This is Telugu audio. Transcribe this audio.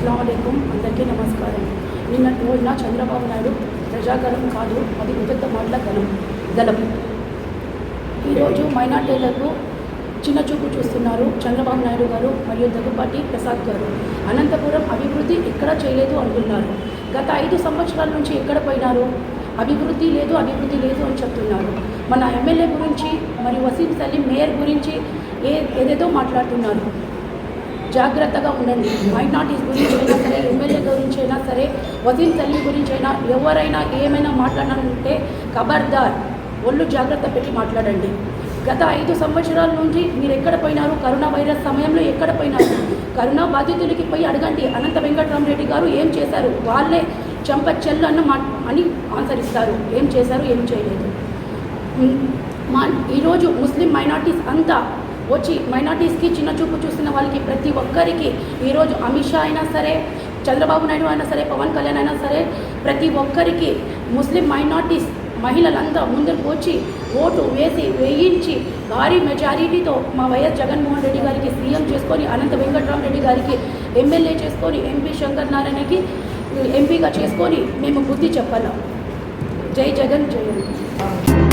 అస్లాంకం అందరికీ నమస్కారం. నిన్నటి రోజున చంద్రబాబు నాయుడు ప్రజాగలం కాదు అది వివిధ మాటల గలం గలం ఈరోజు మైనార్టీలకు చిన్న చూపు చూస్తున్నారు చంద్రబాబు నాయుడు గారు మరియు దగ్గుపాటి ప్రసాద్ గారు. అనంతపురం అభివృద్ధి ఎక్కడ చేయలేదు అంటున్నారు. గత ఐదు సంవత్సరాల నుంచి ఎక్కడ పోయినారు? అభివృద్ధి లేదు అభివృద్ధి లేదు అని చెప్తున్నారు. మన ఎమ్మెల్యే గురించి మరియు వసీం సలీం మేయర్ గురించి ఏ ఏదేదో మాట్లాడుతున్నారు. జాగ్రత్తగా ఉండండి. మైనార్టీస్ గురించి అయినా సరే ఎమ్మెల్యే గురించి అయినా సరే వసీం తల్లి గురించి అయినా ఎవరైనా ఏమైనా మాట్లాడాలంటే ఖబర్దార్ ఒళ్ళు జాగ్రత్త పెట్టి మాట్లాడండి. గత ఐదు సంవత్సరాల నుంచి మీరు ఎక్కడ పోయినారు? కరోనా వైరస్ సమయంలో ఎక్కడ పోయినారు? కరోనా బాధితులకి పోయి అడగండి. అనంత వెంకటరామరెడ్డి గారు ఏం చేశారు? వాళ్ళే చంప చెల్లన్న మా అని ఆన్సర్ ఇస్తారు. ఏం చేశారు? ఏం చేయలేదు. మా ఈరోజు ముస్లిం మైనార్టీస్ అంతా వచ్చి మైనార్టీస్కి చిన్న చూపు చూస్తున్న వాళ్ళకి ప్రతి ఒక్కరికి ఈరోజు అమిత్ షా అయినా సరే చంద్రబాబు నాయుడు అయినా సరే పవన్ కళ్యాణ్ అయినా సరే ప్రతి ఒక్కరికి ముస్లిం మైనార్టీస్ మహిళలంతా ముందుకు వచ్చి ఓటు వేసి వేయించి భారీ మెజారిటీతో మా వైఎస్ జగన్మోహన్ రెడ్డి గారికి సీఎం చేసుకొని అనంత వెంకట్రామరెడ్డి గారికి ఎమ్మెల్యే చేసుకొని ఎంపీ శంకర్ నారాయణకి ఎంపీగా చేసుకొని మేము బుద్ధి చెప్పాలి? జై జగన్ జై